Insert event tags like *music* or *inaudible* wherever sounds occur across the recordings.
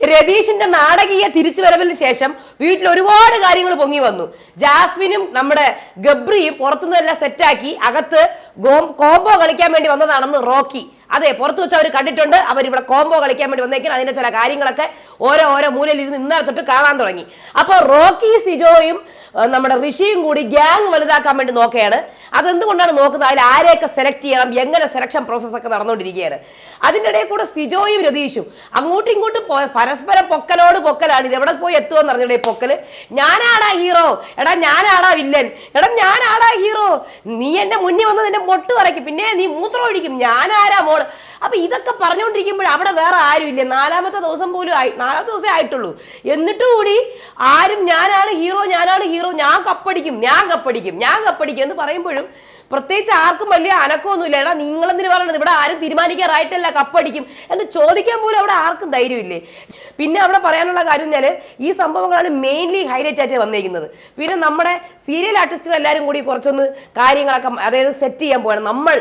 രതീഷിന്റെ നാടകീയ തിരിച്ചുവരവിന് ശേഷം വീട്ടിൽ ഒരുപാട് കാര്യങ്ങൾ പൊങ്ങി വന്നു. ജാസ്മിനും നമ്മുടെ ഗബ്രിയും പുറത്തുനിന്നെല്ലാം സെറ്റാക്കി അകത്ത് കോംബോ കളിക്കാൻ വേണ്ടി വന്നതാണെന്ന് റോക്കി. അതെ പുറത്തു വെച്ച് അവർ കണ്ടിട്ടുണ്ട്. അവർ ഇവിടെ കോംബോ കളിക്കാൻ വേണ്ടി വന്നേക്കാൻ അതിന്റെ ചില കാര്യങ്ങളൊക്കെ ഓരോ ഓരോ മൂലയിൽ ഇരുന്ന് ഇന്നലെ തൊട്ട് കാണാൻ തുടങ്ങി. അപ്പോൾ റോക്കി സിജോയും നമ്മുടെ ഋഷിയും കൂടി ഗ്യാങ് വലുതാക്കാൻ വേണ്ടി നോക്കുകയാണ്. അതെന്തുകൊണ്ടാണ് നോക്കുന്നത്? അതിൽ ആരെയൊക്കെ സെലക്ട് ചെയ്യണം? എങ്ങനെ സെലക്ഷൻ പ്രോസസ്സൊക്കെ നടന്നുകൊണ്ടിരിക്കുകയാണ്? അതിന്റെ ഇടയിൽ കൂടെ സിജോയും രതീഷും. അങ്ങോട്ടും ഇങ്ങോട്ടും പോയ പരസ്പരം പൊക്കലോട് പൊക്കലാണ്. ഇത് എവിടെ പോയി എത്തുമെന്ന് അറിഞ്ഞിടെ പൊക്കൽ? ഞാനാടാ ഹീറോ. എടാ ഞാനാടാ വില്ലൻ. എടാ ഞാനാടാ ഹീറോ. നീ എന്റെ മുന്നിൽ വന്ന് നിന്നെ മൊട്ട് പറയ്ക്കും പിന്നെ നീ മൂത്രം ഒഴിക്കും. ഞാനാരാ മോൾ? അപ്പൊ ഇതൊക്കെ പറഞ്ഞുകൊണ്ടിരിക്കുമ്പോൾ അവിടെ വേറെ ആരും ഇല്ല. നാലാമത്തെ ദിവസം പോലും ആയി നാലാമത്തെ ദിവസമേ ആയിട്ടുള്ളൂ. എന്നിട്ട് കൂടി ആരും ഞാനാണ് ഹീറോ ഞാനാണ് ഹീറോ. ഞാൻ കപ്പടിക്കും ഞാൻ കപ്പടിക്കും ഞാൻ കപ്പടിക്കും എന്ന് പറയുമ്പോഴും പ്രത്യേകിച്ച് ആർക്കും വലിയ അനക്കമൊന്നുമില്ല. എടാ നിങ്ങളെന്തിന് പറയണത്? ഇവിടെ ആരും തീരുമാനിക്കാറായിട്ടല്ല കപ്പടിക്കും എന്ന് ചോദിക്കാൻ പോലും അവിടെ ആർക്കും ധൈര്യമില്ലേ? പിന്നെ അവിടെ പറയാനുള്ള കാര്യം ഞാൻ ഈ സംഭവങ്ങളാണ് മെയിൻലി ഹൈലൈറ്റ് ആയിട്ട് വന്നിരിക്കുന്നത് പിന്നെ നമ്മുടെ സീരിയൽ ആർട്ടിസ്റ്റുകൾ എല്ലാവരും കൂടി കുറച്ചൊന്ന് കാര്യങ്ങളൊക്കെ അതായത് സെറ്റ് ചെയ്യാൻ പോവാണ്. നമ്മൾ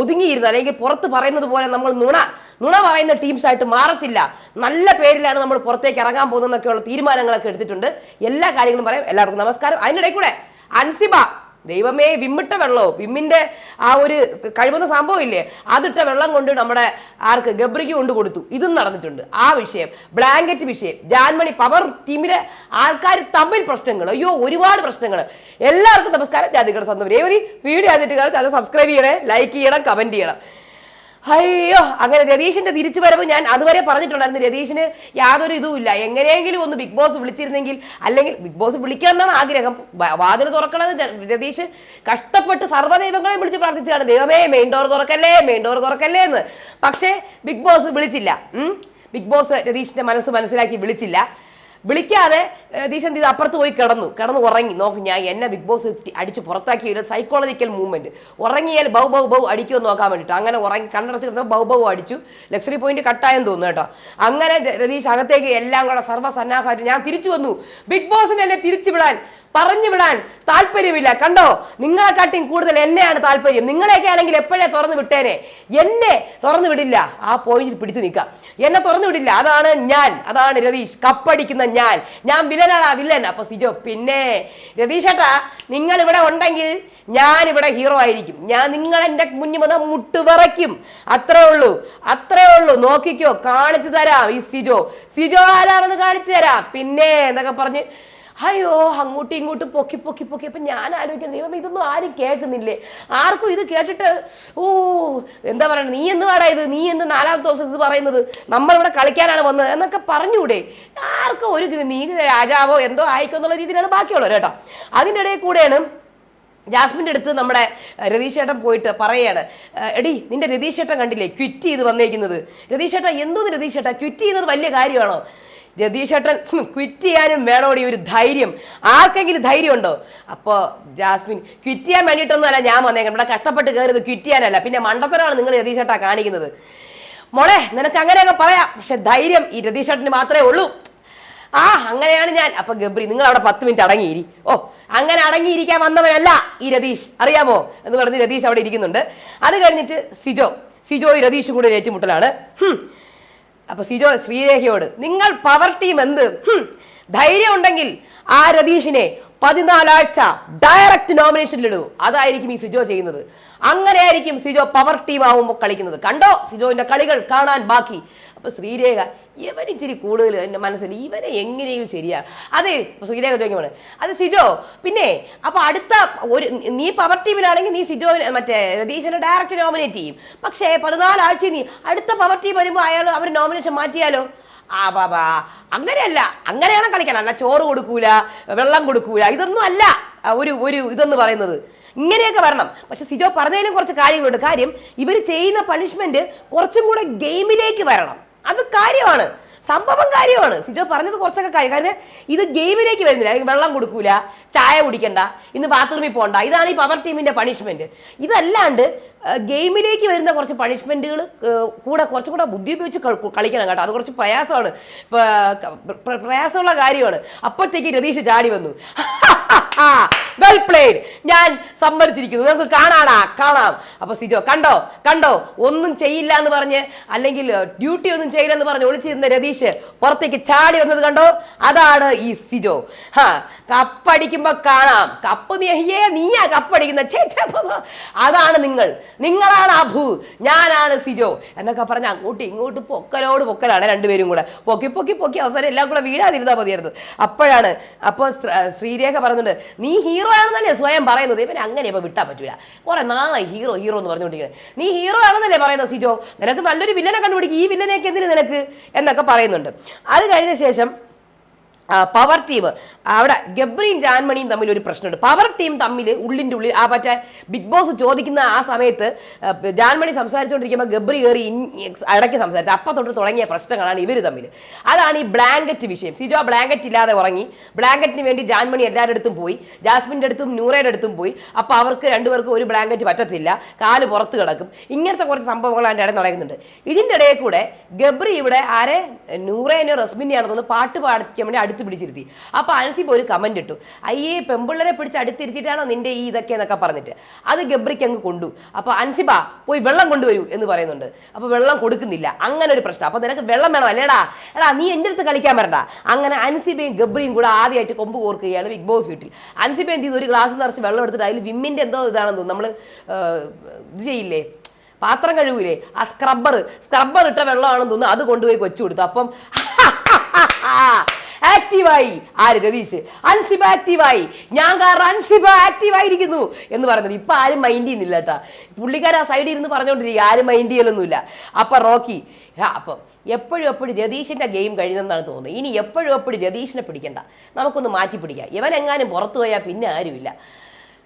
ഒതുങ്ങിയിരുന്ന അല്ലെങ്കിൽ പുറത്ത് പറയുന്നത് പോലെ നമ്മൾ നുണ നുണ പറയുന്ന ടീംസ് ആയിട്ട് മാറത്തില്ല. നല്ല പേരിലാണ് നമ്മൾ പുറത്തേക്ക് ഇറങ്ങാൻ പോകുന്നതെന്നൊക്കെയുള്ള തീരുമാനങ്ങളൊക്കെ എടുത്തിട്ടുണ്ട്. എല്ലാ കാര്യങ്ങളും പറയാം. എല്ലാവർക്കും നമസ്കാരം. അതിനിടയിൽ കൂടെ അൻസിബ ദൈവമേ വിമ്മിട്ട വെള്ളമോ വിമ്മിന്റെ ആ ഒരു കഴിവുന്ന സംഭവം ഇല്ലേ? അതിട്ട വെള്ളം കൊണ്ട് നമ്മുടെ ആർക്ക് ഗബ്രിക്ക് കൊണ്ട് കൊടുത്തു. ഇതും നടന്നിട്ടുണ്ട്. ആ വിഷയം ബ്ലാങ്കറ്റ് വിഷയം ജാൻമണി പവർ ടീമിലെ ആൾക്കാർ തമ്മിൽ പ്രശ്നങ്ങൾ. അയ്യോ ഒരുപാട് പ്രശ്നങ്ങൾ. എല്ലാവർക്കും നമസ്കാരം. ജാതികളുടെ സ്വന്തം രേവതി. വീഡിയോ ആദ്യമായിട്ട് കാണാൻ ചാനൽ സബ്സ്ക്രൈബ് ചെയ്യണേ ലൈക്ക് ചെയ്യണം കമന്റ് ചെയ്യണം. അയ്യോ അങ്ങനെ രതീഷിന്റെ തിരിച്ചു വരവ് ഞാൻ അതുവരെ പറഞ്ഞിട്ടുണ്ടായിരുന്നു. രതീഷിന് യാതൊരു ഇതുമില്ല എങ്ങനെയെങ്കിലും ഒന്ന് ബിഗ് ബോസ് വിളിച്ചിരുന്നെങ്കിൽ അല്ലെങ്കിൽ ബിഗ് ബോസ് വിളിക്കുക എന്നാണ് ആഗ്രഹം വാതിൽ തുറക്കണത് രതീഷ് കഷ്ടപ്പെട്ട് സർവദൈവങ്ങളെ വിളിച്ച് പ്രാർത്ഥിച്ചാണ് ദൈവമേ മെയിൻ ഡോർ തുറക്കല്ലേ മെയിൻ ഡോർ തുറക്കല്ലേ എന്ന്. പക്ഷേ ബിഗ് ബോസ് വിളിച്ചില്ല. ബിഗ് ബോസ് രതീഷിന്റെ മനസ്സ് മനസ്സിലാക്കി വിളിച്ചില്ല. വിളിക്കാതെ രതീഷ് ഇത് അപ്പുറത്ത് പോയി കിടന്നു. കിടന്ന് ഉറങ്ങി. നോക്ക് ഞാൻ എന്നെ ബിഗ് ബോസ് അടിച്ച് പുറത്താക്കിയ ഒരു സൈക്കോളജിക്കൽ മൂവ്മെന്റ് ഉറങ്ങിയാൽ ബൗ ബൗ ബൗ അടിക്കുമെന്ന് നോക്കാൻ വേണ്ടിയിട്ട് അങ്ങനെ ഉറങ്ങി കണ്ണടച്ച് കിടന്ന ബൗ ബൗ അടിച്ചു. ലക്ഷറി പോയിന്റ് കട്ടായെന്ന് തോന്നുന്നു കേട്ടോ. അങ്ങനെ രതീഷ് അകത്തേക്ക് എല്ലാം കൂടെ സർവസന്നാഹമായിട്ട് ഞാൻ തിരിച്ചു വന്നു. ബിഗ് ബോസിന് എന്നെ തിരിച്ചു വിടാൻ പറഞ്ഞു വിടാൻ താല്പര്യമില്ല. കണ്ടോ? നിങ്ങളെക്കാട്ടിയും കൂടുതൽ എന്നെയാണ് താല്പര്യം. നിങ്ങളെയൊക്കെ ആണെങ്കിൽ എപ്പോഴേ തുറന്നു വിട്ടേനെ? എന്നെ തുറന്നു വിടില്ല. ആ പോയിന്റിൽ പിടിച്ചു നിൽക്കാം. എന്നെ തുറന്നു വിടില്ല. അതാണ് ഞാൻ. അതാണ് രതീഷ് കപ്പടിക്കുന്ന ഞാൻ. ഞാൻ വില്ലനാണ് ആ വില്ലൻ അപ്പൊ സിജോ പിന്നെ രതീഷേട്ടാ നിങ്ങൾ ഇവിടെ ഉണ്ടെങ്കിൽ ഞാൻ ഇവിടെ ഹീറോ ആയിരിക്കും. ഞാൻ നിങ്ങൾ എന്റെ മുന്നിൽ വന്ന മുട്ടുവിറയ്ക്കും അത്രേ ഉള്ളൂ. അത്രേ ഉള്ളൂ. നോക്കിക്കോ കാണിച്ചു തരാം ഈ സിജോ. സിജോ ആരാണെന്ന് കാണിച്ചു തരാം. പിന്നെ എന്നൊക്കെ പറഞ്ഞ് അയ്യോ അങ്ങോട്ടും ഇങ്ങോട്ടും പൊക്കി പൊക്കി പൊക്കി. അപ്പം ഞാൻ ആലോചിക്കുന്നത് ദൈവം ഇതൊന്നും ആരും കേൾക്കുന്നില്ലേ? ആർക്കും ഇത് കേട്ടിട്ട് ഓ എന്താ പറയണത് നീ എന്ന് പാടാ ഇത്? നീ എന്ന് നാലാമത്തെ ദിവസം ഇത് പറയുന്നത്? നമ്മളിവിടെ കളിക്കാനാണ് വന്നത് എന്നൊക്കെ പറഞ്ഞുകൂടെ? ആർക്കും ഒരു നീ രാജാവോ എന്തോ ആയിക്കോ എന്നുള്ള രീതിയിലാണ് ബാക്കിയുള്ളവർ കേട്ടോ. അതിന്റെ ഇടയിൽ കൂടെയാണ് ജാസ്മിന്റെ അടുത്ത് നമ്മുടെ രതീഷ് പോയിട്ട് പറയാണ് എടി നിന്റെ രതീഷ് കണ്ടില്ലേ? ക്വിറ്റ് ചെയ്ത് വന്നേക്കുന്നത്. രതീഷ് ചേട്ടാ എന്തോന്ന് രതീഷ് ക്വിറ്റ് ചെയ്യുന്നത് വലിയ കാര്യമാണോ? രതീഷ് ചേട്ടൻ ക്വിറ്റ് ചെയ്യാനും വേണോടി ഒരു ധൈര്യം. ആർക്കെങ്കിലും ധൈര്യമുണ്ടോ? അപ്പോൾ ജാസ്മിൻ ക്വിറ്റ് ചെയ്യാൻ വേണ്ടിയിട്ടൊന്നും അല്ല ഞാൻ വന്നേക്കാം ഇവിടെ കഷ്ടപ്പെട്ട് കയറിയത് ക്വിറ്റ് ചെയ്യാനല്ല. പിന്നെ മണ്ടത്തരമാണ് നിങ്ങൾ രതീഷ് ചേട്ടാ കാണിക്കുന്നത്. മോളെ നിനക്ക് അങ്ങനെയൊക്കെ പറയാം. പക്ഷെ ധൈര്യം ഈ രതീഷ് ചേട്ടന് മാത്രമേ ഉള്ളൂ. ആ അങ്ങനെയാണ് ഞാൻ. അപ്പൊ ഗബ്രി നിങ്ങൾ അവിടെ പത്ത് മിനിറ്റ് അടങ്ങിയിരി. ഓ അങ്ങനെ അടങ്ങിയിരിക്കാൻ വന്നവനല്ല ഈ രതീഷ്. അറിയാമോ? എന്ന് പറഞ്ഞ് രതീഷ് അവിടെ ഇരിക്കുന്നുണ്ട്. അത് കഴിഞ്ഞിട്ട് സിജോ. സിജോയും രതീഷും കൂടെ ഏറ്റുമുട്ടലാണ്. അപ്പൊ സിജോ ശ്രീരേഖയോട് നിങ്ങൾ പവർ ടീം എന്ത്. ധൈര്യം ഉണ്ടെങ്കിൽ ആ രതീഷിനെ പതിനാലാഴ്ച ഡയറക്റ്റ് നോമിനേഷനിലിടൂ അതായിരിക്കും ഈ സിജോ ചെയ്യുന്നത്. അങ്ങനെയായിരിക്കും സിജോ പവർ ടീം ആവുമ്പോൾ കളിക്കുന്നത്. കണ്ടോ? സിജോന്റെ കളികൾ കാണാൻ ബാക്കി. അപ്പൊ ശ്രീരേഖ ഇവൻ ഇച്ചിരി കൂടുതൽ എന്റെ മനസ്സിൽ ഇവനെ എങ്ങനെയും ശരിയാ. അതെ ശ്രീരേഖ ചോദിക്കുമ്പോൾ അത് സിജോ പിന്നെ അപ്പൊ അടുത്ത ഒരു നീ പവർ ടീമിലാണെങ്കിൽ നീ സിജോ മറ്റേ രതീശനെ ഡയറക്റ്റ് നോമിനേറ്റ് ചെയ്യും. പക്ഷേ പതിനാലാഴ്ച നീ അടുത്ത പവർ ടീം വരുമ്പോൾ അയാൾ അവർ നോമിനേഷൻ മാറ്റിയാലോ? ആ ബാബാ അങ്ങനെയല്ല. അങ്ങനെയാണ് കളിക്കാൻ? അല്ല ചോറ് കൊടുക്കൂല വെള്ളം കൊടുക്കൂല. ഇതൊന്നും അല്ല ഒരു ഒരു ഇതെന്ന് പറയുന്നത്. ഇങ്ങനെയൊക്കെ വരണം. പക്ഷെ സിജോ പറഞ്ഞതിലും കുറച്ച് കാര്യങ്ങളുണ്ട്. കാര്യം ഇവർ ചെയ്യുന്ന പണിഷ്മെന്റ് കുറച്ചും കൂടെ ഗെയിമിലേക്ക് വരണം. അത് കാര്യമാണ്. സംഭവം കാര്യമാണ്. സിജോ പറഞ്ഞത് കുറച്ചൊക്കെ കാര്യം. കാരണം ഇത് ഗെയിമിലേക്ക് വരുന്നില്ല. വെള്ളം കൊടുക്കൂല ചായ കുടിക്കണ്ട ഇന്ന് ബാത്റൂമിൽ പോകണ്ട. ഇതാണ് ഈ പവർ ടീമിന്റെ പണിഷ്മെന്റ് ഇതല്ലാണ്ട് ഗെയിമിലേക്ക് വരുന്ന കുറച്ച് പണിഷ്മെന്റുകൾ കൂടെ കുറച്ചും കൂടെ ബുദ്ധി ഉപയോഗിച്ച് കളിക്കണം കേട്ടോ. അത് കുറച്ച് പ്രയാസമാണ്. പ്രയാസമുള്ള കാര്യമാണ്. അപ്പോഴത്തേക്ക് രതീഷ് ചാടി വന്നു. *laughs* വെൽ പ്ലേഡ് ഞാൻ സമ്മതിച്ചിരിക്കുന്നു. നിങ്ങൾക്ക് കാണാടാ കാണാം. അപ്പൊ സിജോ കണ്ടോ കണ്ടോ? ഒന്നും ചെയ്യില്ല എന്ന് പറഞ്ഞ് അല്ലെങ്കിൽ ഡ്യൂട്ടി ഒന്നും ചെയ്യില്ല എന്ന് പറഞ്ഞ് ഒളിച്ചിരുന്ന രതീഷ് പുറത്തേക്ക് ചാടി വന്നത് കണ്ടോ? അതാണ് ഈ സിജോ. ഹാ കപ്പടിക്കുമ്പോ കാണാം. കപ്പ് നീയേ നീയാ കപ്പടിക്കുന്ന. അതാണ് നിങ്ങൾ. നിങ്ങളാണ് അഭു. ഞാനാണ് സിജോ. എന്നൊക്കെ പറഞ്ഞ് അങ്ങോട്ടും ഇങ്ങോട്ടും പൊക്കലോട് പൊക്കലാണ് രണ്ടുപേരും കൂടെ. പൊക്കി പൊക്കി പൊക്കി അവസാനം എല്ലാം കൂടെ വീഴാതിരുന്നാൽ മതിയായിരുന്നു. അപ്പോഴാണ് അപ്പോൾ ശ്രീരേഖ പറയുന്നുണ്ട് നീ ഹീറോ ആണെന്നല്ലേ സ്വയം പറയുന്നത്. ഇവൻ അങ്ങനെ ഇപ്പൊ വിട്ടാൻ പറ്റൂല. കുറെ നാളായി ഹീറോ ഹീറോ എന്ന് പറഞ്ഞുകൊണ്ടിരിക്കുന്നത് നീ ഹീറോ ആണെന്നല്ലേ പറയുന്നത് സിജോ? നിനക്ക് നല്ലൊരു വില്ലനെ കണ്ടുപിടിക്കും. ഈ വില്ലനെയൊക്കെ എന്തിന് നിനക്ക്? എന്നൊക്കെ പറയുന്നുണ്ട്. അത് കഴിഞ്ഞ ശേഷം പവർ ടീം അവിടെ ഗബ്രിയും ജാൻമണിയും തമ്മിൽ ഒരു പ്രശ്നമുണ്ട്. പവർ ടീം തമ്മിൽ ഉള്ളിന്റെ ഉള്ളിൽ ആ മറ്റേ ബിഗ് ബോസ് ചോദിക്കുന്ന ആ സമയത്ത് ജാൻമണി സംസാരിച്ചുകൊണ്ടിരിക്കുമ്പോൾ ഗബ്രി കയറി ഇടയ്ക്ക് സംസാരിച്ചു. അപ്പം തൊട്ട് തുടങ്ങിയ പ്രശ്നങ്ങളാണ് ഇവർ തമ്മിൽ അതാണ് ഈ ബ്ലാങ്കറ്റ് വിഷയം. സിജോ ബ്ലാങ്കറ്റ് ഇല്ലാതെ ഉറങ്ങി. ബ്ലാങ്കറ്റിന് വേണ്ടി ജാൻമണി എല്ലാവരുടെ അടുത്തും പോയി. ജാസ്മിന്റെ അടുത്തും നൂറയുടെ അടുത്തും പോയി. അപ്പോൾ അവർക്ക് രണ്ടുപേർക്കും ഒരു ബ്ലാങ്കറ്റ് പറ്റത്തില്ല. കാൽ പുറത്ത് കിടക്കും. ഇങ്ങനത്തെ കുറച്ച് സംഭവങ്ങൾ അതിന്റെ ഇടയിൽ നടക്കുന്നുണ്ട്. ഇതിന്റെ ഇടയിൽ കൂടെ ഗബ്രി ഇവിടെ ആരെ? നൂറേനെ റസ്മിനെയാണെന്ന് തോന്നുന്നു പാട്ട് പാടിക്കാൻ വേണ്ടി അടുത്ത് പിടിച്ചിരുത്തി. അപ്പോൾ അൻസിബ് ഒരു കമന്റ് ഇട്ടു. അയ്യേ പെമ്പിള്ളരെ പിടിച്ച് അടുത്തിരുത്തിയിട്ടാണോ നിന്റെ ഈ ഇതൊക്കെ എന്നൊക്കെ പറഞ്ഞിട്ട്. അത് ഗബ്രിക്ക് അങ്ങ് കൊണ്ടു. അപ്പോൾ അൻസിബ പോയി വെള്ളം കൊണ്ടുവരൂ എന്ന് പറയുന്നുണ്ട്. അപ്പോൾ വെള്ളം കൊടുക്കുന്നില്ല. അങ്ങനെ ഒരു പ്രശ്നം. അപ്പോൾ നിനക്ക് വെള്ളം വേണം അല്ലേടാ? എടാ നീ എന്റെ അടുത്ത് കളിക്കാൻ വരണ്ട. അങ്ങനെ അൻസിബയും ഗബ്രിയും കൂടെ ആദ്യമായിട്ട് കൊമ്പ് കോർക്കുകയാണ് ബിഗ് ബോസ് വീട്ടിൽ. അൻസിബ എന്ത് ചെയ്തു? ഒരു ഗ്ലാസ് നിറച്ച് വെള്ളം എടുത്തിട്ട് അതിൽ വിമ്മിന്റെ എന്തോ ഇതാണെന്ന് തോന്നുന്നു. നമ്മൾ ഇത് ചെയ്യില്ലേ? പാത്രം കഴുകൂലേ? ആ സ്ക്രബ്ബർ സ്ക്രബ്ബർ ഇട്ട വെള്ളമാണെന്ന് തോന്നുന്നു. അത് കൊണ്ടുപോയി കൊച്ചു കൊടുത്തു. അപ്പം *laughs* ആക്റ്റീവായി ആര് രതീഷ്? അൻസിബ ആക്റ്റീവായി ഞാൻ കാരണം അൻസിബ ആക്റ്റീവായിരിക്കുന്നു എന്ന് പറയുന്നത് ഇപ്പൊ ആരും മൈൻഡ് ചെയ്യുന്നില്ല കേട്ടാ പുള്ളിക്കാർ ആ സൈഡിൽ ഇരുന്ന് പറഞ്ഞുകൊണ്ടിരിക്കുക ആരും മൈൻഡ് ചെയ്യലൊന്നുമില്ല. അപ്പൊ റോക്കി അപ്പം എപ്പോഴും എപ്പോഴും രതീഷിന്റെ ഗെയിം കഴിഞ്ഞെന്നാണ് തോന്നുന്നത്. ഇനി എപ്പോഴും എപ്പോഴും രതീഷിനെ പിടിക്കണ്ട. നമുക്കൊന്ന് മാറ്റി പിടിക്കാം. ഇവൻ എങ്ങാനും പുറത്തു പോയാൽ പിന്നെ ആരുമില്ല.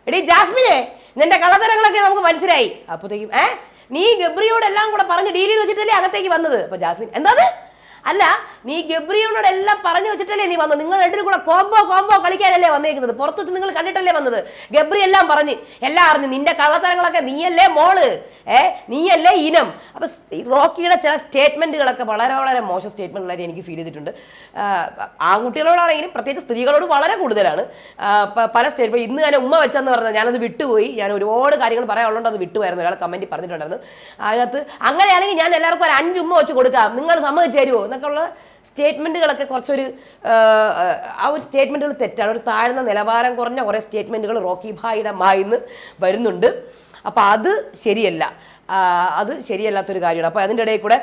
എടീ ജാസ്മിനെ നിന്റെ കളതരങ്ങളൊക്കെ നമുക്ക് മനസ്സിലായി. അപ്പോഴത്തേക്കും ഏ? നീ ഗബ്രിയോടെല്ലാം കൂടെ പറഞ്ഞ് ഡീൽ വെച്ചിട്ടല്ലേ അകത്തേക്ക് വന്നത്? അപ്പൊ ജാസ്മിൻ എന്താത്? അല്ല നീ ഗബ്രിയോട് എല്ലാം പറഞ്ഞു വെച്ചിട്ടല്ലേ നീ വന്നത്? നിങ്ങൾ രണ്ടിനും കൂടെ കോമ്പോ കോമ്പോ കളിക്കാനല്ലേ വന്നേക്കുന്നത്? പുറത്തു വെച്ച് നിങ്ങൾ കണ്ടിട്ടല്ലേ വന്നത്? ഗബ്രി എല്ലാം പറഞ്ഞ് എല്ലാം അറിഞ്ഞു നിന്റെ കള്ളത്തരങ്ങളൊക്കെ നീയല്ലേ മോൾ? ഏ നീയല്ലേ ഇനം? അപ്പൊ റോക്കിയുടെ ചില സ്റ്റേറ്റ്മെന്റുകളൊക്കെ വളരെ വളരെ മോശം സ്റ്റേറ്റ്മെന്റുകളായിട്ട് എനിക്ക് ഫീൽ ചെയ്തിട്ടുണ്ട്. ആൺകുട്ടികളോടാണെങ്കിലും പ്രത്യേകിച്ച് സ്ത്രീകളോട് വളരെ കൂടുതലാണ്. പല സ്റ്റേറ്റ് ഇന്ന് ഞാൻ ഉമ്മ വെച്ചെന്ന് പറഞ്ഞാൽ ഞാനത് വിട്ടുപോയി. ഞാൻ ഒരുപാട് കാര്യങ്ങൾ പറയാനുള്ളത് അത് വിട്ടുപോയിരുന്നു ഒരാൾ കമന്റ് പറഞ്ഞിട്ടുണ്ടായിരുന്നു. അതിനകത്ത് അങ്ങനെയാണെങ്കിൽ ഞാൻ എല്ലാവർക്കും ഒരു അഞ്ച് ഉമ്മ വെച്ച് കൊടുക്കാം. നിങ്ങൾ സമ്മതിച്ചു തരുമോ എന്നൊക്കെ സ്റ്റേറ്റ്മെന്റുകളൊക്കെ കുറച്ചൊരു ആ, ഒരു സ്റ്റേറ്റ്മെന്റുകൾ തെറ്റാണ്. ഒരു താഴ്ന്ന നിലവാരം കുറഞ്ഞ കുറേ സ്റ്റേറ്റ്മെന്റുകൾ റോക്കി ഭായിയുടെ മായിന്ന് വരുന്നുണ്ട്. അപ്പോൾ അത് ശരിയല്ല. അത് ശരിയല്ലാത്തൊരു കാര്യമാണ്. അപ്പോൾ അതിന്റെ ഇടയിൽ കൂടെ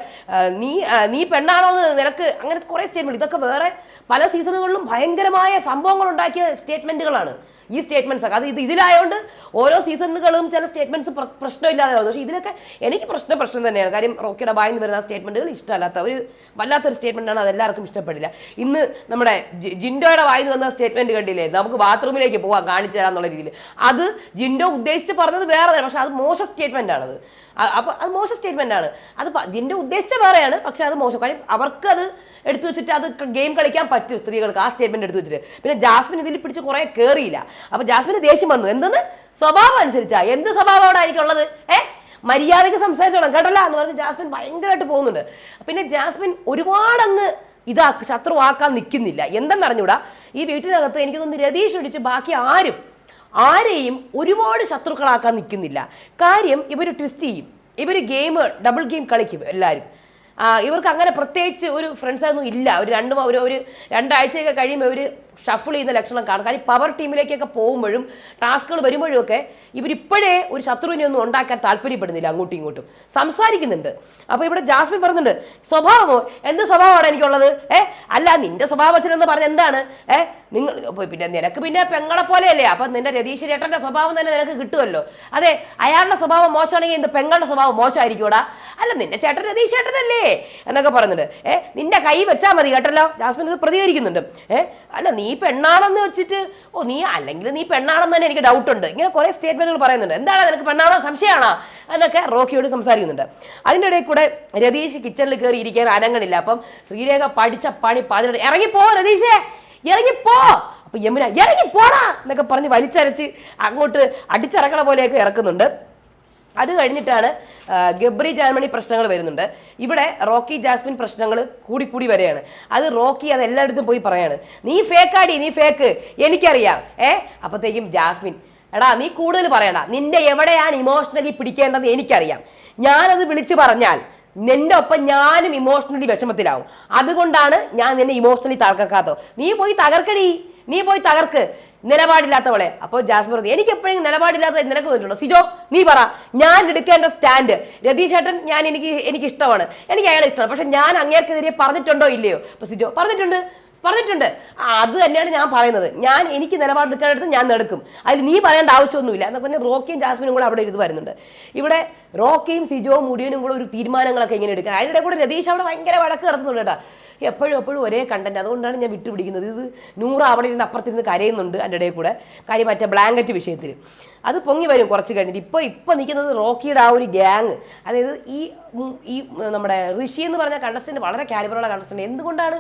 നീ നീ പെണ്ണാണോ എന്ന് നിനക്ക് അങ്ങനെ കുറേ സ്റ്റേറ്റ്മെന്റ് ഇതൊക്കെ വേറെ പല സീസണുകളിലും ഭയങ്കരമായ സംഭവങ്ങൾ ഉണ്ടാക്കിയ സ്റ്റേറ്റ്മെന്റുകളാണ് ഈ സ്റ്റേറ്റ്മെന്റ്സ് ഒക്കെ. അത് ഇത് ഇതിലായതുകൊണ്ട് ഓരോ സീസണുകളും ചില സ്റ്റേറ്റ്മെന്റ്സ് പ്രശ്നമില്ലാതെ വന്നു പക്ഷേ ഇതിലൊക്കെ എനിക്ക് പ്രശ്നം പ്രശ്നം തന്നെയാണ്. കാര്യം റോക്കിയുടെ ബായിന്ന് വരുന്ന സ്റ്റേറ്റ്മെന്റുകൾ ഇഷ്ടമല്ലാത്ത ഒരു വല്ലാത്തൊരു സ്റ്റേറ്റ്മെന്റാണ് അത് എല്ലാവർക്കും ഇഷ്ടപ്പെടില്ല. ഇന്ന് നമ്മുടെ ജിൻഡോയുടെ വായിന്ന് വന്ന സ്റ്റേറ്റ്മെന്റ് കണ്ടില്ലേ? നമുക്ക് ബാത്റൂമിലേക്ക് പോവാം കാണിച്ചു തരാന്നുള്ള രീതിയിൽ. അത് ജിൻഡോ ഉദ്ദേശിച്ച് പറഞ്ഞത് വേറെ പക്ഷേ അത് മോശം സ്റ്റേറ്റ്മെന്റ് ആണത് അ- അപ്പൊ അത് മോശം സ്റ്റേറ്റ്മെന്റ് ആണ്. അത് ഇതിന്റെ ഉദ്ദേശം വേറെയാണ്. പക്ഷെ അത് മോശം. കാര്യം അവർക്ക് അത് എടുത്തു വെച്ചിട്ട് അത് ഗെയിം കളിക്കാൻ പറ്റും സ്ത്രീകൾക്ക് ആ സ്റ്റേറ്റ്മെന്റ് എടുത്തു വെച്ചിട്ട്. പിന്നെ ജാസ്മിൻ ഇതിൽ പിടിച്ച് കുറെ കയറിയില്ല അപ്പോൾ ജാസ്മിന് ദേഷ്യം വന്നു. എന്തെന്ന്? സ്വഭാവം അനുസരിച്ചാ. എന്ത് സ്വഭാവമാണ് ഉള്ളത് ഏ? മര്യാദയ്ക്ക് സംസാരിച്ചോളാം. കേട്ടല്ല? എന്ന് പറഞ്ഞ് ജാസ്മിൻ ഭയങ്കരമായിട്ട് പോകുന്നുണ്ട്. പിന്നെ ജാസ്മിൻ ഒരുപാടങ്ങ് ഇതാ ശത്രുവാക്കാൻ നിൽക്കുന്നില്ല. എന്തെന്നറിഞ്ഞൂടാ? ഈ വീട്ടിനകത്ത് എനിക്ക് തോന്നുന്നു രതീഷ് ഒടിച്ച് ബാക്കി ആരും ആരെയും ഒരുപാട് ശത്രുക്കളാക്കാൻ നിൽക്കുന്നില്ല. കാര്യം ഇവർ ട്വിസ്റ്റ് ചെയ്യും. ഇവർ ഗെയിം ഡബിൾ ഗെയിം കളിക്കും എല്ലാവരും ഇവർക്ക് അങ്ങനെ പ്രത്യേകിച്ച് ഒരു ഫ്രണ്ട്സ് ഒന്നും ഇല്ല. ഒരു രണ്ടും അവർ ഒരു രണ്ടാഴ്ചയൊക്കെ കഴിയുമ്പോൾ ഇവർ ഷഫിൾ ചെയ്യുന്ന ലക്ഷണം കാണും. കാര്യം പവർ ടീമിലേക്കൊക്കെ പോകുമ്പോഴും ടാസ്കുകൾ വരുമ്പോഴും ഒക്കെ ഇവരിപ്പോഴേ ഒരു ശത്രുവിനെ ഒന്നും ഉണ്ടാക്കാൻ താല്പര്യപ്പെടുന്നില്ല അങ്ങോട്ടും ഇങ്ങോട്ടും. സംസാരിക്കുന്നുണ്ട്. അപ്പോൾ ഇവിടെ ജാസ്മിൻ പറയുന്നുണ്ട് സ്വഭാവമോ? എന്ത് സ്വഭാവമാണ് എനിക്കുള്ളത്? ഏ? അല്ല നിന്റെ സ്വഭാവത്തിനെന്ന് പറഞ്ഞ എന്താണ്? ഏ? നിങ്ങൾ പിന്നെ നിനക്ക് പിന്നെ പെങ്ങളെ പോലെയല്ലേ? അപ്പം നിന്റെ രതീഷ് ചേട്ടന്റെ സ്വഭാവം തന്നെ നിനക്ക് കിട്ടുമല്ലോ. അതെ അയാളുടെ സ്വഭാവം മോശമാണെങ്കിൽ എന്ത് പെങ്ങളുടെ സ്വഭാവം മോശമായിരിക്കൂടാ അല്ല നിന്റെ ചേട്ടൻ രതീഷ് ചേട്ടനല്ലേ? എന്നൊക്കെ പറഞ്ഞിട്ട് ഏഹ് നിന്റെ കൈ വെച്ചാൽ മതി കേട്ടല്ലോ. ജാസ്മിൻ ഇത് പ്രതികരിക്കുന്നുണ്ട്. ഏഹ് അല്ല നീ പെണ്ണാണെന്ന് വെച്ചിട്ട് ഓ നീ അല്ലെങ്കിൽ നീ പെണ്ണാണെന്ന് തന്നെ എനിക്ക് ഡൗട്ട് ഉണ്ട്. ഇങ്ങനെ കുറേ സ്റ്റേറ്റ്മെന്റുകൾ പറയുന്നുണ്ട്. എന്താണ് നിനക്ക് പെണ്ണാണോ സംശയമാണോ? എന്നൊക്കെ റോക്കിയോട് സംസാരിക്കുന്നുണ്ട്. അതിന്റെ ഇടയിൽ കൂടെ രതീഷ് കിച്ചണിൽ കയറി ഇരിക്കാൻ അനങ്ങളില്ല അപ്പം ശ്രീരേഖ പഠിച്ച പണി പതിനെട്ട് ഇറങ്ങിപ്പോ രതീഷേ! ഇറങ്ങിപ്പോ! അപ്പൊ യമുന ഇറങ്ങി പോടാ എന്നൊക്കെ പറഞ്ഞ് വലിച്ചരച്ച് അങ്ങോട്ട് അടിച്ചിറക്കണ പോലെയൊക്കെ ഇറക്കുന്നുണ്ട്. അത് കഴിഞ്ഞിട്ടാണ് ഗബ്രി ജാൻമണി പ്രശ്നങ്ങൾ വരുന്നുണ്ട്. ഇവിടെ റോക്കി ജാസ്മിൻ പ്രശ്നങ്ങൾ കൂടി കൂടി വരികയാണ് അത് റോക്കി അത് എല്ലായിടത്തും പോയി പറയാണ്. നീ ഫേക്കാടി നീ ഫേക്ക് എനിക്കറിയാം. ഏ അപ്പത്തേക്കും ജാസ്മിൻ എടാ നീ കൂടുതൽ പറയണ്ട. നിന്റെ എവിടെയാണ് ഇമോഷണലി പിടിക്കേണ്ടത് എനിക്കറിയാം. ഞാനത് വിളിച്ചു പറഞ്ഞാൽ നിന്റെ ഒപ്പം ഞാനും ഇമോഷണലി വിഷമത്തിലാവും. അതുകൊണ്ടാണ് ഞാൻ നിന്നെ ഇമോഷണലി തകർക്കാത്തത്. നീ പോയി തകർക്കടി. നീ പോയി തകർക്ക്. നിലപാടില്ലാത്തവളെ. അപ്പോൾ ജാസ്മർ എനിക്ക് എപ്പോഴും നിലപാടില്ലാത്ത നിനക്ക് തോന്നിയിട്ടുണ്ടോ സിജോ നീ പറ ഞാൻ എടുക്കേണ്ട സ്റ്റാൻഡ് രതീഷ് ചേട്ടൻ ഞാൻ എനിക്ക് എനിക്ക് ഇഷ്ടമാണ് എനിക്ക് അയാളെ ഇഷ്ടമാണ്. പക്ഷെ ഞാൻ അങ്ങേർക്കെതിരെ പറഞ്ഞിട്ടുണ്ടോ ഇല്ലയോ? അപ്പൊ സിജോ പറഞ്ഞിട്ടുണ്ട്. പറഞ്ഞിട്ടുണ്ട്. അത് തന്നെയാണ് ഞാൻ പറയുന്നത്. ഞാൻ എനിക്ക് നിലപാടെടുക്കാനെടുത്ത് ഞാൻ നടക്കും. അതിൽ നീ പറയേണ്ട ആവശ്യമൊന്നുമില്ല. എന്നൊക്കെ പറഞ്ഞാൽ റോക്കിയും ജാസ്മിനും കൂടെ അവിടെ ഇത് വരുന്നുണ്ട്. ഇവിടെ റോക്കിയും സിജോ മുടിയനും കൂടെ ഒരു തീരുമാനങ്ങളൊക്കെ ഇങ്ങനെ എടുക്കുക. അതിനിടെ കൂടെ രതീഷ് അവിടെ ഭയങ്കര വഴക്ക് നടത്തുന്നുണ്ട് കേട്ടോ. എപ്പോഴും എപ്പോഴും ഒരേ കണ്ടന്റ് അതുകൊണ്ടാണ് ഞാൻ വിട്ടുപിടിക്കുന്നത്. ഇത് നൂറ് അവിടെ ഇരുന്ന് അപ്പുറത്തിരുന്ന് കരയുന്നുണ്ട് അതിന്റെ ഇടയിൽ കൂടെ. കാര്യം മറ്റേ ബ്ലാങ്കറ്റ് വിഷയത്തിൽ. അത് പൊങ്ങി വരും കുറച്ച് കഴിഞ്ഞിട്ട്. ഇപ്പോൾ ഇപ്പോൾ നിൽക്കുന്നത് റോക്കിയുടെ ആ ഒരു ഗ്യാങ് അതായത് ഈ ഈ നമ്മുടെ ഋഷി എന്ന് പറഞ്ഞ കണ്ടസ്റ്റന്റ് വളരെ കാലിബറുള്ള കണ്ടസ്റ്റന്റ് എന്തുകൊണ്ടാണ്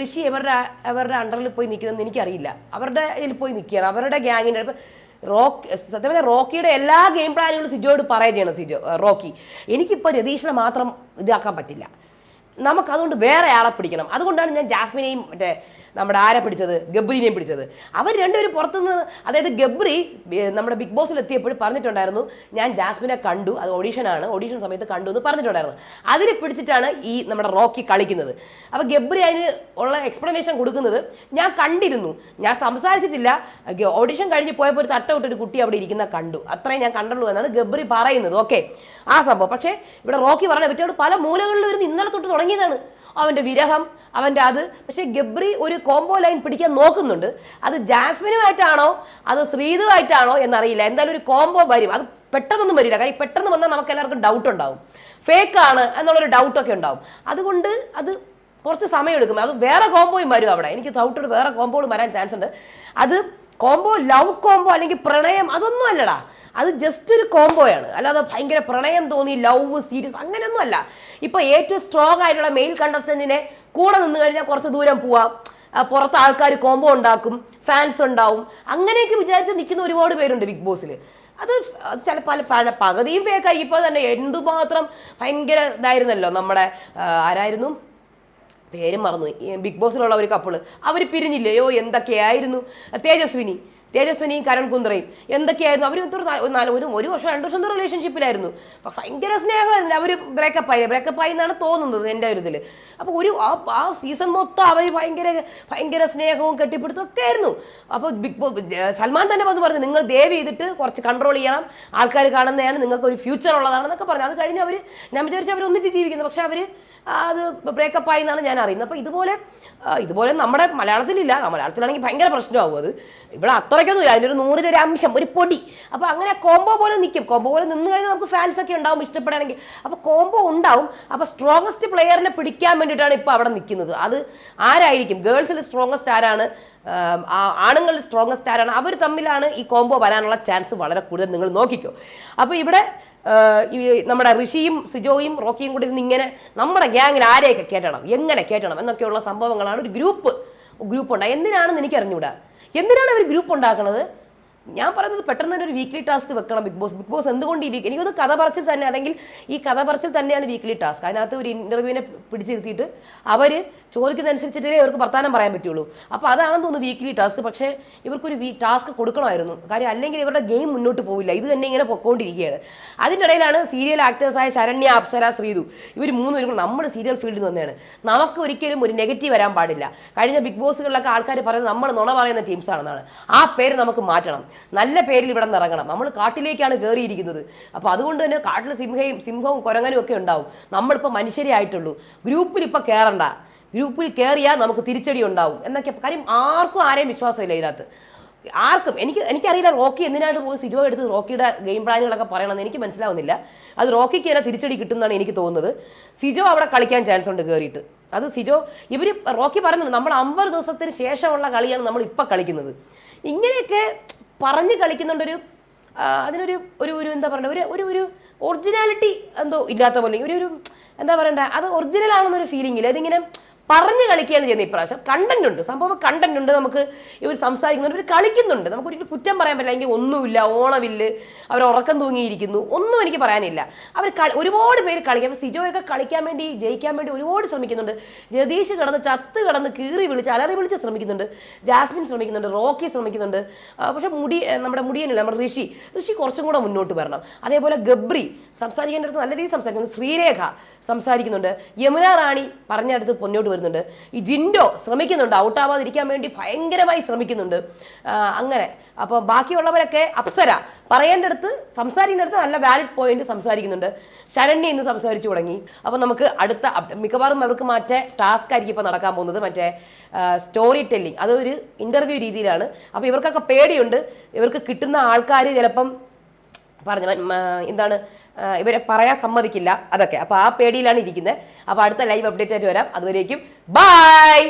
ഋഷി അവരുടെ അവരുടെ അണ്ടറിൽ പോയി നിൽക്കുന്നതെന്ന് എനിക്കറിയില്ല. അവരുടെ ഇതിൽ പോയി നിൽക്കുകയാണ്. അവരുടെ ഗ്യാങ്ങിന്റെ റോക്കി സത്യം പറഞ്ഞാൽ റോക്കിയുടെ എല്ലാ ഗെയിം പ്ലാനുകളും സിജോയോട് പറയുക ചെയ്യണം സിജോ റോക്കി. എനിക്കിപ്പോൾ രതീഷിനെ മാത്രം ഇതാക്കാൻ പറ്റില്ല. നമുക്കതുകൊണ്ട് വേറെ ആളെ പിടിക്കണം. അതുകൊണ്ടാണ് ഞാൻ ജാസ്മിനെയും മറ്റേ നമ്മുടെ ആരെ പിടിച്ചത്? ഗബ്രിനെയും പിടിച്ചത്. അവർ രണ്ടുപേരും പുറത്തുനിന്ന് അതായത് ഗബ്രി നമ്മുടെ ബിഗ് ബോസിൽ എത്തിയപ്പോൾ പറഞ്ഞിട്ടുണ്ടായിരുന്നു ഞാൻ ജാസ്മിനെ കണ്ടു അത് ഓഡീഷനാണ് ഓഡീഷൻ സമയത്ത് കണ്ടു എന്ന് പറഞ്ഞിട്ടുണ്ടായിരുന്നു. അതിനെ പിടിച്ചിട്ടാണ് ഈ നമ്മുടെ റോക്കി കളിക്കുന്നത്. അപ്പോൾ ഗബ്രി അതിന് ഉള്ള എക്സ്പ്ലനേഷൻ കൊടുക്കുന്നത് ഞാൻ കണ്ടിരുന്നു ഞാൻ സംസാരിച്ചിട്ടില്ല ഓഡീഷൻ കഴിഞ്ഞ് പോയപ്പോൾ ഒരു തട്ടവിട്ടൊരു കുട്ടി അവിടെ ഇരിക്കുന്ന കണ്ടു അത്രയും ഞാൻ കണ്ടുള്ളൂ എന്നാണ് ഗബ്രി പറയുന്നത്. ഓക്കെ. ആ സംഭവം. പക്ഷേ ഇവിടെ റോക്കി പറഞ്ഞ പറ്റിയോട് പല മൂലകളിൽ ഇന്നലെ തൊട്ട് തുടങ്ങിയതാണ്. അവന്റെ വിരഹം അവന്റെ അത്. പക്ഷേ ഗബ്രി ഒരു കോംബോ ലൈൻ പിടിക്കാൻ നോക്കുന്നുണ്ട്. അത് ജാസ്മിനുമായിട്ടാണോ അത് ശ്രീതുമായിട്ടാണോ എന്നറിയില്ല. എന്തായാലും ഒരു കോംബോ വരും. അത് പെട്ടെന്നൊന്നും വരില്ല. കാര്യം പെട്ടെന്ന് വന്നാൽ നമുക്ക് എല്ലാവർക്കും ഡൗട്ട് ഉണ്ടാവും. ഫേക്ക് ആണ് എന്നുള്ളൊരു ഡൗട്ടൊക്കെ ഉണ്ടാവും. അതുകൊണ്ട് അത് കുറച്ച് സമയം എടുക്കും അത് വേറെ കോംബോയും വരും അവിടെ. എനിക്ക് ഡൗട്ടോട് വേറെ കോംബോകൾ വരാൻ ചാൻസ് ഉണ്ട്. അത് കോംബോ ലവ് കോംബോ അല്ലെങ്കിൽ പ്രണയം അതൊന്നും അല്ലടാ. അത് ജസ്റ്റ് ഒരു കോംബോയാണ് അല്ലാതെ ഭയങ്കര പ്രണയം തോന്നി ലവ് സീരിയസ് അങ്ങനെയൊന്നും അല്ല. ഇപ്പൊ ഏറ്റവും സ്ട്രോങ് ആയിട്ടുള്ള മെയിൽ കണ്ടസ്റ്റന്റിനെ കൂടെ നിന്ന് കഴിഞ്ഞാൽ കുറച്ച് ദൂരം പോവാം. പുറത്ത് ആൾക്കാർ കോംബോ ഉണ്ടാക്കും ഫാൻസ് ഉണ്ടാവും. അങ്ങനെയൊക്കെ വിചാരിച്ച് നിൽക്കുന്ന ഒരുപാട് പേരുണ്ട് ബിഗ് ബോസിൽ അത് ചില പല പകുതിയും ഫേക്കായി ഇപ്പോൾ തന്നെ എന്തുമാത്രം ഭയങ്കര ഇതായിരുന്നല്ലോ നമ്മുടെ ആരായിരുന്നു? പേരും മറന്നു. ബിഗ് ബോസിലുള്ള ഒരു കപ്പിൾ അവർ പിരിഞ്ഞില്ലയോ എന്തൊക്കെയായിരുന്നു? തേജസ്വിനി. തേജസ്വിനിയും കരൺ കുന്ദ്രയും എന്തൊക്കെയായിരുന്നു? അവർ ഒരു നാല് ഒരു ഒരു വർഷം രണ്ട് വർഷം റിലേഷൻഷിപ്പിലായിരുന്നു ഭയങ്കര സ്നേഹമായിരുന്നു. അവർ ബ്രേക്കപ്പ് ആയി. ബ്രേക്കപ്പ് ആയി എന്നാണ് തോന്നുന്നത് എന്റെ ഒരു ഇതിൽ അപ്പോൾ ഒരു ആ സീസൺ മൊത്തം അവർ ഭയങ്കര ഭയങ്കര സ്നേഹവും കെട്ടിപ്പിടുത്തും ഒക്കെ ആയിരുന്നു. അപ്പോൾ ബിഗ് ബോ സൽമാൻ തന്നെ വന്ന് പറഞ്ഞു നിങ്ങൾ ദയവ് ചെയ്തിട്ട് കുറച്ച് കൺട്രോൾ ചെയ്യണം. ആൾക്കാർ കാണുന്നതാണ് നിങ്ങൾക്ക് ഒരു ഫ്യൂച്ചർ ഉള്ളതാണെന്നൊക്കെ പറഞ്ഞു. അത് കഴിഞ്ഞ് അവർ ഞാൻ വിചാരിച്ചു അവർ ഒന്നിച്ച് ജീവിക്കുന്നു. പക്ഷേ അവർ അത് ബ്രേക്കപ്പ് ആയി എന്നാണ് ഞാൻ അറിയുന്നത്. അപ്പോൾ ഇതുപോലെ ഇതുപോലെ നമ്മുടെ മലയാളത്തിലില്ല. മലയാളത്തിലാണെങ്കിൽ ഭയങ്കര പ്രശ്നമാകും അത്. ഇവിടെ അത്രയ്ക്കൊന്നും ഇല്ല അതിനൊരു നൂറിലൊരു അംശം ഒരു പൊടി. അപ്പോൾ അങ്ങനെ കോംബോ പോലെ നിൽക്കും കോംബോ പോലെ നിന്ന് കഴിഞ്ഞാൽ നമുക്ക് ഫാൻസ് ഒക്കെ ഉണ്ടാവും ഇഷ്ടപ്പെടുകയാണെങ്കിൽ. അപ്പോൾ കോംബോ ഉണ്ടാവും. അപ്പോൾ സ്ട്രോങ്സ്റ്റ് പ്ലെയറിനെ പിടിക്കാൻ വേണ്ടിയിട്ടാണ് ഇപ്പോൾ അവിടെ നിൽക്കുന്നത് അത് ആരായിരിക്കും? ഗേൾസിൽ സ്ട്രോങ്സ്റ്റ് ആരാണ്? ആം, ആ ആണുങ്ങളിൽ സ്ട്രോങ്ങസ്റ്റ് ആരാണ് അവർ തമ്മിലാണ് ഈ കോംബോ വരാനുള്ള ചാൻസ് വളരെ കൂടുതൽ. നിങ്ങൾ നോക്കിക്കോ. അപ്പോൾ ഇവിടെ ഈ നമ്മുടെ ഋഷിയും സിജോയും റോക്കിയും കൂടി ഇരുന്ന് ഇങ്ങനെ നമ്മുടെ ഗ്യാങ്ങിൽ ആരെയൊക്കെ കയറ്റണം എങ്ങനെ കയറ്റണം എന്നൊക്കെയുള്ള സംഭവങ്ങളാണ് ഒരു ഗ്രൂപ്പ് ഗ്രൂപ്പ് ഉണ്ടാകുക എന്തിനാണെന്ന് എനിക്ക് അറിഞ്ഞുകൂടാ എന്തിനാണ് അവർ ഗ്രൂപ്പ് ഉണ്ടാക്കുന്നത് ഞാൻ പറയുന്നത് പെട്ടെന്ന് തന്നെ ഒരു വീക്ക്ലി ടാസ്ക് വെക്കണം ബിഗ് ബോസ്. ബിഗ് ബോസ് എന്തുകൊണ്ട് ഈ വീക്ക് എനിക്കൊന്ന് കഥ പറച്ചിൽ തന്നെ അല്ലെങ്കിൽ ഈ കഥ പറച്ചിൽ തന്നെയാണ് വീക്ക്ലി ടാസ്ക് അതിനകത്ത് ഒരു ഇന്റർവ്യൂവിനെ പിടിച്ചിരുത്തിയിട്ട് അവർ ചോദിക്കുന്നതനുസരിച്ചിട്ടേ ഇവർക്ക് വർത്താനം പറയാൻ പറ്റുള്ളൂ. അപ്പോൾ അതാണെന്ന് തോന്നുന്നു വീക്ക്ലി ടാസ്ക് പക്ഷേ ഇവർക്കൊരു വീ ടാസ്ക് കൊടുക്കണമായിരുന്നു. കാര്യം അല്ലെങ്കിൽ ഇവരുടെ ഗെയിം മുന്നോട്ട് പോവില്ല. ഇത് തന്നെ ഇങ്ങനെ പൊക്കോണ്ടിരിക്കുകയാണ്. അതിനിടയിലാണ് സീരിയൽ ആക്ടേഴ്സായ ശരണ്യ അപ്സര ശ്രീതു. ഇവർ മൂന്നുപേരും പേരും നമ്മുടെ സീരിയൽ ഫീൽഡിൽ നിന്നാണ് നമുക്ക് ഒരിക്കലും ഒരു നെഗറ്റീവ് വരാൻ പാടില്ല. കഴിഞ്ഞ ബിഗ് ബോസുകളിലൊക്കെ ആൾക്കാർ പറയുന്നത് നമ്മൾ നുണ പറയുന്ന ടീംസ് ആണെന്നാണ്. ആ പേര് നമുക്ക് മാറ്റണം. നല്ല പേരിൽ ഇവിടെ നിന്ന് ഇറങ്ങണം. നമ്മൾ കാട്ടിലേക്കാണ് കയറിയിരിക്കുന്നത് അപ്പോൾ അതുകൊണ്ട് തന്നെ കാട്ടിൽ സിംഹയും സിംഹവും കുരങ്ങനും ഒക്കെ ഉണ്ടാവും. നമ്മളിപ്പോൾ മനുഷ്യരേ ആയിട്ടുള്ളൂ. ഗ്രൂപ്പിൽ ഇപ്പോൾ കയറണ്ട ഗ്രൂപ്പിൽ കയറിയാൽ നമുക്ക് തിരിച്ചടി ഉണ്ടാവും എന്നൊക്കെ കാര്യം ആർക്കും ആരെയും വിശ്വാസമില്ല ഇതിനകത്ത്. ആർക്കും എനിക്ക് എനിക്കറിയില്ല റോക്കി എന്തിനായിട്ട് പോയി സിജോ എടുത്ത് റോക്കിയുടെ ഗെയിം പ്ലാനുകളൊക്കെ പറയണമെന്ന് എനിക്ക് മനസ്സിലാവുന്നില്ല. അത് റോക്കിക്ക് തന്നെ തിരിച്ചടി കിട്ടുന്നതാണ് എനിക്ക് തോന്നുന്നത്. സിജോ അവിടെ കളിക്കാൻ ചാൻസ് ഉണ്ട് കയറിയിട്ട് അത് സിജോ ഇവർ റോക്കി പറയുന്നുണ്ട് നമ്മൾ അമ്പത് ദിവസത്തിന് ശേഷമുള്ള കളിയാണ് നമ്മൾ ഇപ്പം കളിക്കുന്നത്. ഇങ്ങനെയൊക്കെ പറഞ്ഞ് കളിക്കുന്നുണ്ടൊരു അതിനൊരു ഒരു ഒരു എന്താ പറയുക ഒരു ഒരു ഒരു ഒറിജിനാലിറ്റി എന്തോ ഇല്ലാത്ത പോലെ ഒരു ഒരു എന്താ പറയണ്ട അത് ഒറിജിനൽ ആണെന്നൊരു ഫീലിംഗ് ഇല്ല. ഇതിങ്ങനെ പറഞ്ഞു കളിക്കുകയാണ് ചെയ്യുന്നത് ഇപ്രാവശ്യം. കണ്ടന്റ് ഉണ്ട് സംഭവം കണ്ടന്റ് ഉണ്ട് നമുക്ക് ഇവർ സംസാരിക്കുന്നുണ്ട്. ഇവർ കളിക്കുന്നുണ്ട്. നമുക്ക് ഒരിക്കലും കുറ്റം പറയാൻ പറ്റില്ല. എങ്കിൽ ഒന്നുമില്ല. ഓണമില്ല അവർ ഉറക്കം തൂങ്ങിയിരിക്കുന്നു. ഒന്നും എനിക്ക് പറയാനില്ല. അവർ ഒരുപാട് പേര് കളിക്കാൻ സിജോയൊക്കെ കളിക്കാൻ വേണ്ടി ജയിക്കാൻ വേണ്ടി ഒരുപാട് ശ്രമിക്കുന്നുണ്ട്. രതീഷ് കിടന്ന് ചത്ത് കിടന്ന് കീറി വിളിച്ച് അലറി വിളിച്ച് ശ്രമിക്കുന്നുണ്ട്. ജാസ്മിൻ ശ്രമിക്കുന്നുണ്ട്. റോക്കി ശ്രമിക്കുന്നുണ്ട്. പക്ഷെ മുടി നമ്മുടെ മുടിയനില്ല നമ്മുടെ ഋഷി. ഋഷി കുറച്ചും കൂടെ മുന്നോട്ട് വരണം. അതേപോലെ ഗബ്രി. സംസാരിക്കേണ്ട അടുത്ത് നല്ല രീതിയിൽ സംസാരിക്കുന്നു. ശ്രീരേഖ. സംസാരിക്കുന്നുണ്ട്. യമുന റാണി പറഞ്ഞടുത്ത് പൊന്നോട്ട് വരുന്നുണ്ട്. ഈ ജിൻഡോ ശ്രമിക്കുന്നുണ്ട്. ഔട്ടാവാതിരിക്കാൻ വേണ്ടി ഭയങ്കരമായി ശ്രമിക്കുന്നുണ്ട്. അങ്ങനെ. അപ്പോൾ ബാക്കിയുള്ളവരൊക്കെ അപ്സര. പറയേണ്ടടുത്ത് സംസാരിക്കുന്നിടത്ത് നല്ല വാലിഡ് പോയിന്റ് സംസാരിക്കുന്നുണ്ട്. ശരണ്യ ഇന്ന് സംസാരിച്ചു തുടങ്ങി. അപ്പോൾ നമുക്ക് അടുത്ത മിക്കവാറും അവർക്ക് മറ്റേ ടാസ്ക് ആയിരിക്കും ഇപ്പോൾ നടക്കാൻ പോകുന്നത്. മറ്റേ സ്റ്റോറി ടെല്ലിംഗ് അതൊരു ഇന്റർവ്യൂ രീതിയിലാണ്. അപ്പോൾ ഇവർക്കൊക്കെ പേടിയുണ്ട്. ഇവർക്ക് കിട്ടുന്ന ആൾക്കാർ ചിലപ്പം പറഞ്ഞു എന്താണ് ഇവരെ പറയാൻ സമ്മതിക്കില്ല. അതൊക്കെ. അപ്പോൾ ആ പേടിയിലാണ് ഇരിക്കുന്നത്. അപ്പോൾ അടുത്ത ലൈവ് അപ്ഡേറ്റ് ആയിട്ട് വരാം. അതുവരേക്കും ബൈ